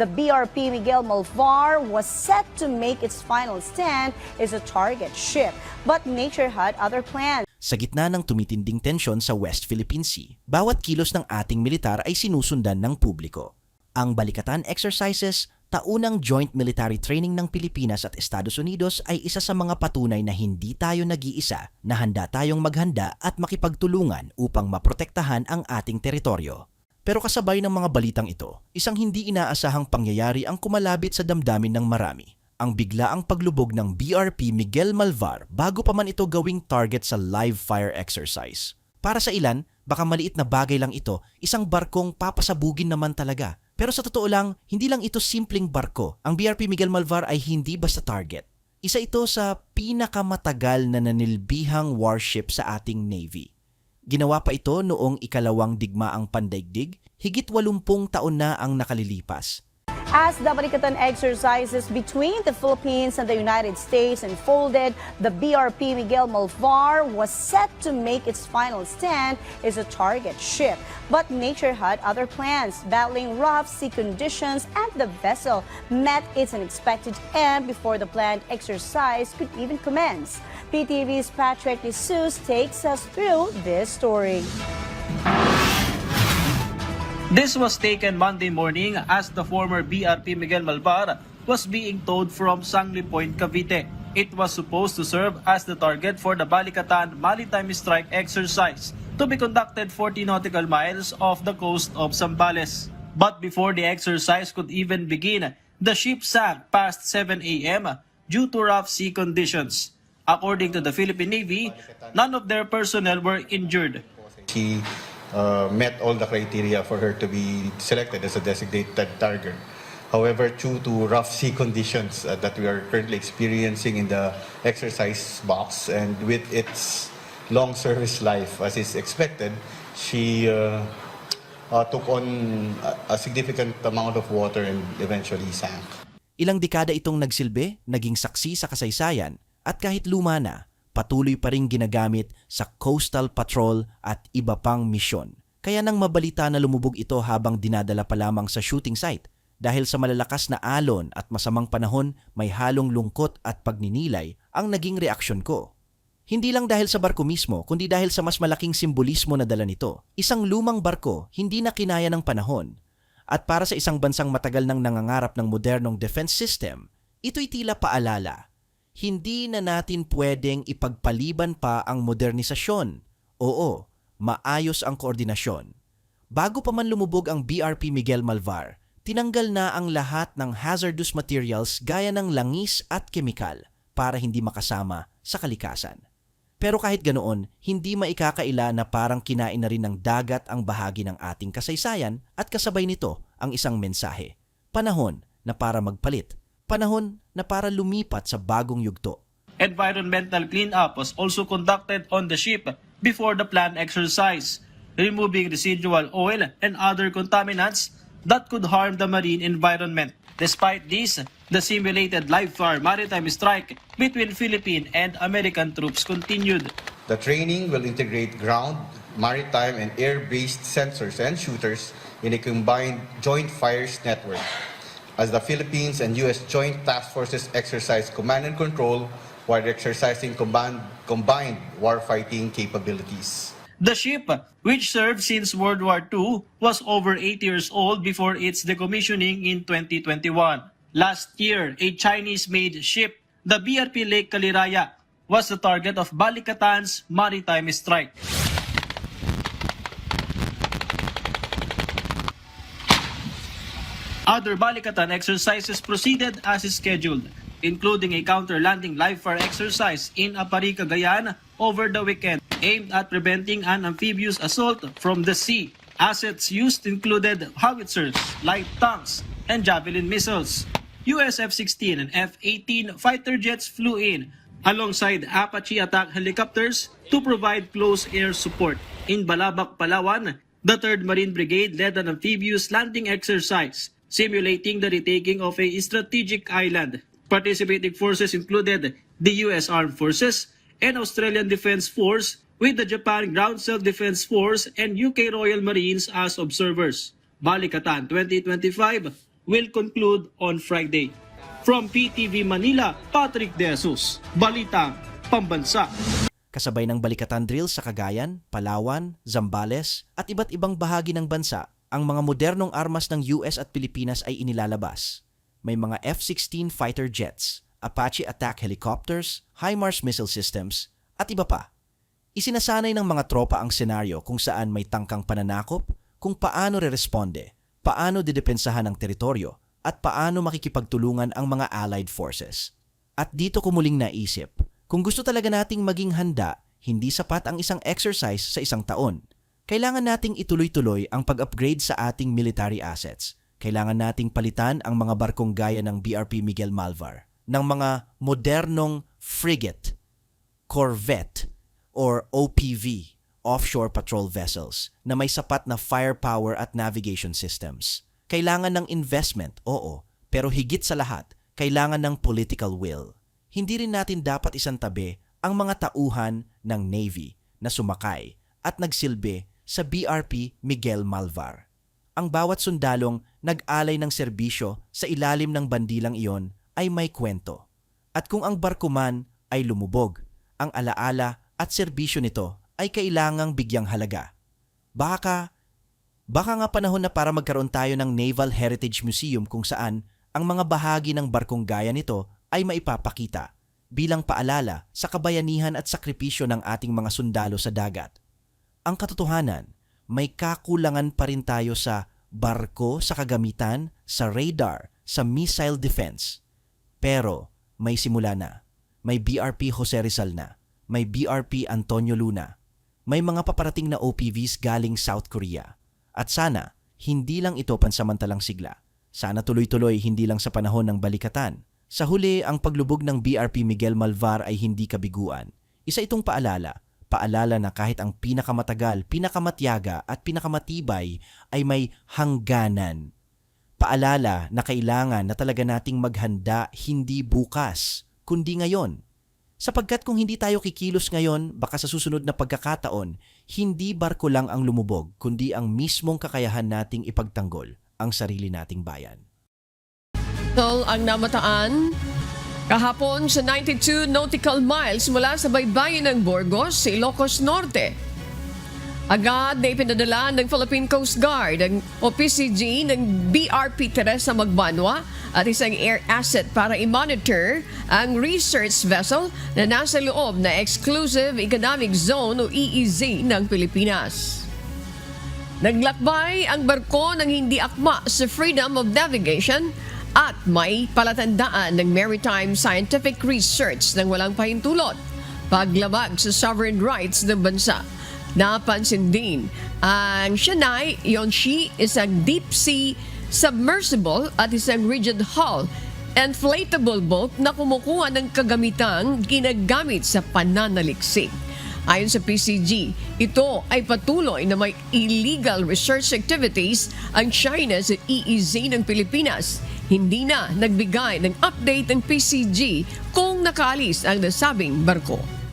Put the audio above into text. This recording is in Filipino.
the BRP Miguel Malvar was set to make its final stand as a target ship. But nature had other plans. Sa gitna ng tumitinding tensyon sa West Philippine Sea, bawat kilos ng ating militar ay sinusundan ng publiko. Ang Balikatan Exercises, taunang joint military training ng Pilipinas at Estados Unidos ay isa sa mga patunay na hindi tayo nag-iisa, na handa tayong maghanda at makipagtulungan upang maprotektahan ang ating teritoryo. Pero kasabay ng mga balitang ito, isang hindi inaasahang pangyayari ang kumalabit sa damdamin ng marami. Ang biglaang paglubog ng BRP Miguel Malvar bago pa man ito gawing target sa live fire exercise. Para sa ilan, baka maliit na bagay lang ito, isang barkong papasabugin naman talaga. Pero sa totoo lang, hindi lang ito simpleng barko. Ang BRP Miguel Malvar ay hindi basta target. Isa ito sa pinakamatagal na nanilbihang warship sa ating Navy. Ginawa pa ito noong ikalawang digmaang pandaigdig, higit 80 taon na ang nakalilipas. As the Balikatan exercises between the Philippines and the United States unfolded, the BRP Miguel Malvar was set to make its final stand as a target ship. But nature had other plans, battling rough sea conditions, and the vessel met its unexpected end before the planned exercise could even commence. PTV's Patrick Jesus takes us through this story. This was taken Monday morning as the former BRP Miguel Malvar was being towed from Sangli Point, Cavite. It was supposed to serve as the target for the Balikatan Maritime Strike exercise to be conducted 40 nautical miles off the coast of Zambales. But before the exercise could even begin, the ship sank past 7 a.m. due to rough sea conditions. According to the Philippine Navy, none of their personnel were injured. She uh, met all the criteria for her to be selected as a designated target. However, due to rough sea conditions uh, that we are currently experiencing in the exercise box and with its long service life as is expected, she uh, uh, took on a, significant amount of water and eventually sank. Ilang dekada itong nagsilbi, naging saksi sa kasaysayan, at kahit luma na, patuloy pa rin ginagamit sa coastal patrol at iba pang misyon. Kaya nang mabalita na lumubog ito habang dinadala pa lamang sa shooting site, dahil sa malalakas na alon at masamang panahon, may halong lungkot at pagninilay ang naging reaksyon ko. Hindi lang dahil sa barko mismo, kundi dahil sa mas malaking simbolismo na dala nito. Isang lumang barko, hindi na kinaya ng panahon. At para sa isang bansang matagal nang nangangarap ng modernong defense system, ito'y tila paalala. Hindi na natin pwedeng ipagpaliban pa ang modernisasyon. Oo, maayos ang koordinasyon. Bago pa man lumubog ang BRP Miguel Malvar, tinanggal na ang lahat ng hazardous materials gaya ng langis at kemikal para hindi makasama sa kalikasan. Pero kahit ganoon, hindi maikakaila na parang kinain na rin ng dagat ang bahagi ng ating kasaysayan at kasabay nito ang isang mensahe. Panahon na para magpalit. Panahon na para lumipat sa bagong yugto. Environmental cleanup was also conducted on the ship before the planned exercise, removing residual oil and other contaminants that could harm the marine environment. Despite this, the simulated live-fire maritime strike between Philippine and American troops continued. The training will integrate ground, maritime, and air-based sensors and shooters in a combined joint fires network as the Philippines and U.S. Joint Task Forces exercise command and control while exercising combined, combined warfighting capabilities. The ship, which served since World War II, was over 8 years old before its decommissioning in 2021. Last year, a Chinese-made ship, the BRP Lake Kaliraya, was the target of Balikatan's maritime strike. Other Balikatan exercises proceeded as scheduled, including a counter-landing live-fire exercise in Apari, Cagayan over the weekend aimed at preventing an amphibious assault from the sea. Assets used included howitzers, light tanks, and javelin missiles. US F-16 and F-18 fighter jets flew in alongside Apache attack helicopters to provide close air support. In Balabac, Palawan, the 3rd Marine Brigade led an amphibious landing exercise simulating the retaking of a strategic island. Participating forces included the U.S. Armed Forces and Australian Defence Force with the Japan Ground Self-Defense Force and UK Royal Marines as observers. Balikatan 2025 will conclude on Friday. From PTV Manila, Patrick De Jesus, Balitang Pambansa. Kasabay ng balikatan drill sa Cagayan, Palawan, Zambales at iba't ibang bahagi ng bansa, ang mga modernong armas ng US at Pilipinas ay inilalabas. May mga F-16 fighter jets, Apache attack helicopters, HIMARS missile systems, at iba pa. Isinasanay ng mga tropa ang senaryo kung saan may tangkang pananakop, kung paano re-responde, paano didepensahan ang teritoryo, at paano makikipagtulungan ang mga allied forces. At dito ko muling naisip, kung gusto talaga nating maging handa, hindi sapat ang isang exercise sa isang taon. Kailangan nating ituloy-tuloy ang pag-upgrade sa ating military assets. Kailangan nating palitan ang mga barkong gaya ng BRP Miguel Malvar, ng mga modernong frigate, corvette, or OPV, offshore patrol vessels, na may sapat na firepower at navigation systems. Kailangan ng investment, oo, pero higit sa lahat, kailangan ng political will. Hindi rin natin dapat isantabi ang mga tauhan ng Navy na sumakay at nagsilbi sa BRP Miguel Malvar. Ang bawat sundalong nag-alay ng serbisyo sa ilalim ng bandilang iyon ay may kwento. At kung ang barko man ay lumubog, ang alaala at serbisyo nito ay kailangang bigyang halaga. Baka, baka nga panahon na para magkaroon tayo ng Naval Heritage Museum kung saan ang mga bahagi ng barkong gaya nito ay maipapakita bilang paalala sa kabayanihan at sakripisyo ng ating mga sundalo sa dagat. Ang katotohanan, may kakulangan pa rin tayo sa barko sa kagamitan, sa radar, sa missile defense. Pero may simula na. May BRP Jose Rizal na. May BRP Antonio Luna. May mga paparating na OPVs galing South Korea. At sana, hindi lang ito pansamantalang sigla. Sana tuloy-tuloy hindi lang sa panahon ng balikatan. Sa huli, ang paglubog ng BRP Miguel Malvar ay hindi kabiguan. Isa itong paalala. Paalala na kahit ang pinakamatagal, pinakamatyaga at pinakamatibay ay may hangganan. Paalala na kailangan na talaga nating maghanda hindi bukas, kundi ngayon. Sapagkat kung hindi tayo kikilos ngayon, baka sa susunod na pagkakataon, hindi barko lang ang lumubog, kundi ang mismong kakayahan nating ipagtanggol ang sarili nating bayan. Tol ang namataan kahapon sa 92 nautical miles mula sa baybayin ng Burgos sa Ilocos Norte. Agad na ipinadala ng Philippine Coast Guard ang o PCG ng BRP Teresa Magbanwa at isang air asset para i-monitor ang research vessel na nasa loob na Exclusive Economic Zone o EEZ ng Pilipinas. Naglakbay ang barko ng hindi akma sa freedom of navigation at may palatandaan ng maritime scientific research ng walang pahintulot, paglabag sa sovereign rights ng bansa. Napansin din ang Shanai Yonshi isang deep sea submersible at isang rigid hull inflatable boat na kumukuha ng kagamitang ginagamit sa pananaliksik. Ayon sa PCG, ito ay patuloy na may illegal research activities ang China sa EEZ ng Pilipinas. Hindi na nagbigay ng update ng PCG kung nakaalis ang nasabing barko.